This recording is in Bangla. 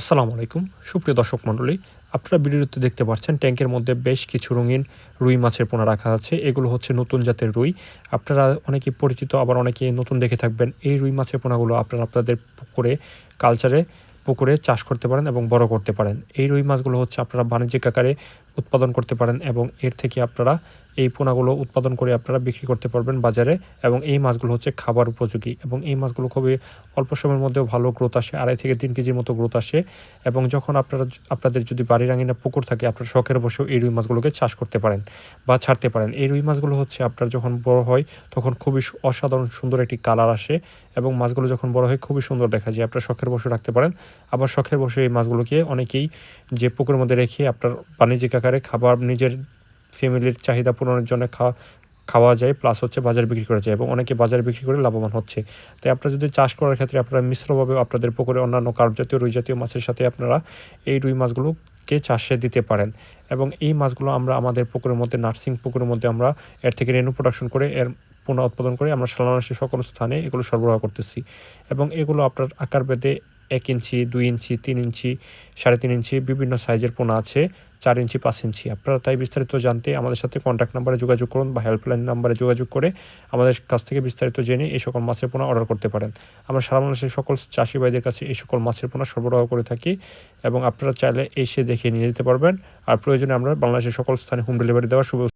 আসসালামু আলাইকুম। সুপ্রিয় দর্শক মণ্ডলী, আপনারা ভিডিওতে দেখতে পাচ্ছেন ট্যাঙ্কের মধ্যে বেশ কিছু রঙিন রুই মাছের পোনা রাখা আছে। এগুলো হচ্ছে নতুন জাতের রুই। আপনারা অনেকে পরিচিত, আবার অনেকে নতুন দেখে থাকবেন এই রুই মাছের পোনাগুলো আপনারা আপনাদের পুকুরে কালচারে পুকুরে চাষ করতে পারেন এবং বড় করতে পারেন। এই রুই মাছগুলো হচ্ছে আপনারা বাণিজ্যিক আকারে উৎপাদন করতে পারেন এবং এর থেকে আপনারা এই পোনাগুলো উৎপাদন করে আপনারা বিক্রি করতে পারবেন বাজারে এবং এই মাছগুলো হচ্ছে খাবার উপযোগী এবং এই মাছগুলো খুবই অল্প সময়ের মধ্যেও ভালো গ্রোথ আসে, আড়াই থেকে তিন কেজির মতো গ্রোথ আসে এবং যখন আপনারা আপনাদের যদি বাড়ির আঙিনা পুকুর থাকে আপনার শখের বসেও এই রুই মাছগুলোকে চাষ করতে পারেন বা ছাড়তে পারেন। এই রুই মাছগুলো হচ্ছে আপনার যখন বড় হয় তখন খুবই অসাধারণ সুন্দর একটি কালার আসে এবং মাছগুলো যখন বড় হয় খুবই সুন্দর দেখা যায়, আপনার শখের বসে রাখতে পারেন। আবার শখের বসে এই মাছগুলোকে অনেকেই যে পুকুরের মধ্যে রেখে আপনার বাণিজ্যিক আকারে খাবার নিজের ফ্যামিলির চাহিদা পূরণের জন্য খাওয়া খাওয়া যায় প্লাস হচ্ছে বাজারে বিক্রি করা যায় এবং অনেকে বাজারে বিক্রি করে লাভবান হচ্ছে। তাই আপনারা যদি চাষ করার ক্ষেত্রে আপনারা মিশ্রভাবে আপনাদের পুকুরে অন্যান্য কার্প জাতীয় রুই জাতীয় মাছের সাথে আপনারা এই রুই মাছগুলোকে চাষে দিতে পারেন এবং এই মাছগুলো আমরা আমাদের পুকুরের মধ্যে, নার্সিং পুকুরের মধ্যে আমরা এর থেকে রেনু প্রোডাকশন করে এর পুনঃ উৎপাদন করে আমরা বাংলাদেশের সকল স্থানে এগুলো সরবরাহ করতেছি এবং এগুলো আপনার আকার ভেদে এক ইঞ্চি, দুই ইঞ্চি, তিন ইঞ্চি, সাড়ে তিন ইঞ্চি বিভিন্ন সাইজের পোনা আছে, চার ইঞ্চি, পাঁচ ইঞ্চি। আপনারা তাই বিস্তারিত জানতে আমাদের সাথে কন্ট্যাক্ট নাম্বারে যোগাযোগ করুন বা হেল্পলাইন নাম্বারে যোগাযোগ করে আমাদের কাছ থেকে বিস্তারিত জেনে এই সকল মাছের পোনা অর্ডার করতে পারেন। আমরা সারা বাংলাদেশের সকল চাষি ভাইদের কাছে এই সকল মাছের পোনা সরবরাহ করে থাকি এবং আপনারা চাইলে এসে দেখে নিয়ে যেতে পারবেন। আর প্রয়োজনে আমরা বাংলাদেশের সকল স্থানে হোম ডেলিভারি দেওয়ার সুব্যবস্থা